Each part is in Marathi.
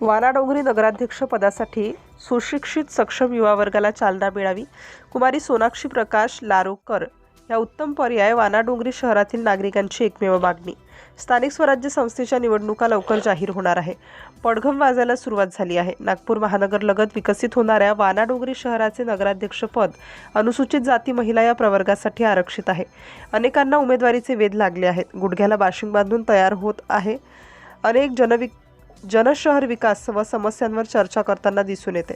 वानाडोंगरी नगराध्यक्ष पदासाठी सुशिक्षित सक्षम युवा वर्गाला चालना मिळावी. कुमारी सोनाक्षी प्रकाश लारोकर या उत्तम पर्याय वानाडोंगरी शहरातील नागरिकांची एकमेव मागणी. स्थानिक स्वराज्य संस्थेच्या निवडणुका लवकर जाहीर होणार आहे. पडघम वाजायला सुरुवात झाली आहे. नागपूर महानगरलगत विकसित होणाऱ्या वानाडोंगरी शहराचे नगराध्यक्षपद अनुसूचित जाती महिला या प्रवर्गासाठी आरक्षित आहे. अनेकांना उमेदवारीचे वेध लागले आहेत. गुडघ्याला बाशिंग बांधून तयार होत आहे. अनेक जनविक जनशहर विकास व समस्यांवर चर्चा करताना दिसून येते.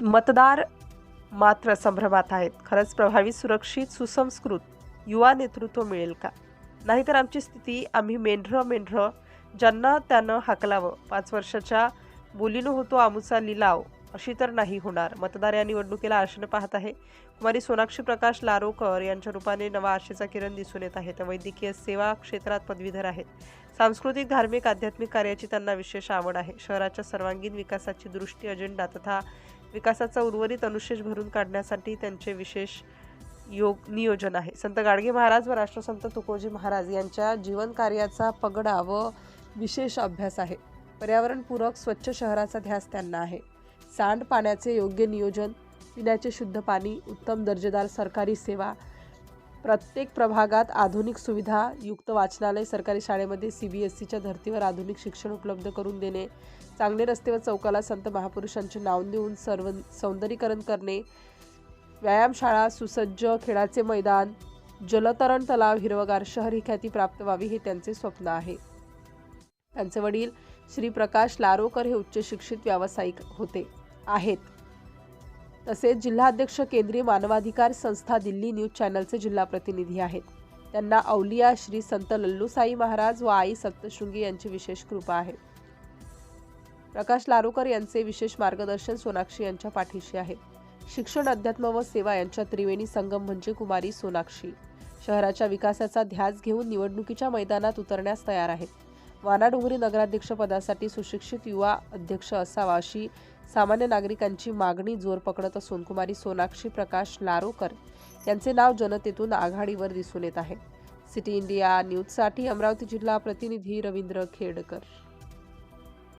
मतदार मात्र संभ्रमात आहेत. खरंच प्रभावी सुरक्षित सुसंस्कृत युवा नेतृत्व मिळेल का? नाहीतर आमची स्थिती आम्ही मेंढरं मेंढरं ज्यांना त्यानं हाकलावं. पाच वर्षाच्या बोलीनं होतो आमूचा लिलाव. अशी तर नाही होणार. मतदार या निवडणुकीला आशेनं पाहत आहे. कुमारी सोनाक्षी प्रकाश लारोकर यांच्या रूपाने नवा आशेचा किरण दिसून येत आहे. त्या वैद्यकीय सेवा क्षेत्रात पदवीधर आहेत. सांस्कृतिक धार्मिक आध्यात्मिक कार्याची त्यांना विशेष आवड आहे. शहराच्या सर्वांगीण विकासाची दृष्टी अजेंडा तथा विकासाचा उर्वरित अनुशेष भरून काढण्यासाठी त्यांचे विशेष योग नियोजन आहे. संत गाडगे महाराज व राष्ट्रसंत तुकोजी महाराज यांच्या जीवन कार्याचा पगडा व विशेष अभ्यास आहे. पर्यावरणपूरक स्वच्छ शहराचा ध्यास त्यांना आहे. सांडपाण्याचे योग्य नियोजन पिण्याचे शुद्ध पाणी उत्तम दर्जेदार सरकारी सेवा प्रत्येक प्रभागात आधुनिक सुविधा युक्त वाचनालय सरकारी शाळेमध्ये सी बी एस सीच्या धर्तीवर आधुनिक शिक्षण उपलब्ध करून देणे चांगले रस्ते व चौकाला संत महापुरुषांचे नाव देऊन सर्व सौंदर्यीकरण करणे व्यायामशाळा सुसज्ज खेळाचे मैदान जलतरण तलाव हिरवगार शहर ही ख्याती प्राप्त व्हावी हे त्यांचे स्वप्न आहे. त्यांचे वडील श्री प्रकाश लारोकर हे उच्च शिक्षित व्यावसायिक होते. आहेत. तसेच जिल्हाध्यक्ष केंद्रीय मानवाधिकार संस्था दिल्ली न्यूज चॅनलचे जिल्हा प्रतिनिधी आहेत. त्यांना औलिया श्री संत लल्लूसाई महाराज व आई सप्तशृंगी यांची विशेष कृपा आहे. प्रकाश लारोकर यांचे विशेष मार्गदर्शन सोनाक्षी यांच्या पाठीशी आहे. शिक्षण अध्यात्म व सेवा यांच्या त्रिवेणी संगम म्हणजे कुमारी सोनाक्षी. शहराच्या विकासाचा ध्यास घेऊन निवडणुकीच्या मैदानात उतरण्यास तयार आहेत. वानाडोंगरी नगराध्यक्षपदासाठी सुशिक्षित युवा अध्यक्ष असावा अशी सामान्य नागरिकांची मागणी जोर पकडत असून कुमारी सोनाक्षी प्रकाश लारोकर यांचे नाव जनतेतून आघाडीवर दिसून येत आहे. सिटी इंडिया न्यूजसाठी अमरावती जिल्हा प्रतिनिधी रवींद्र खेडकर.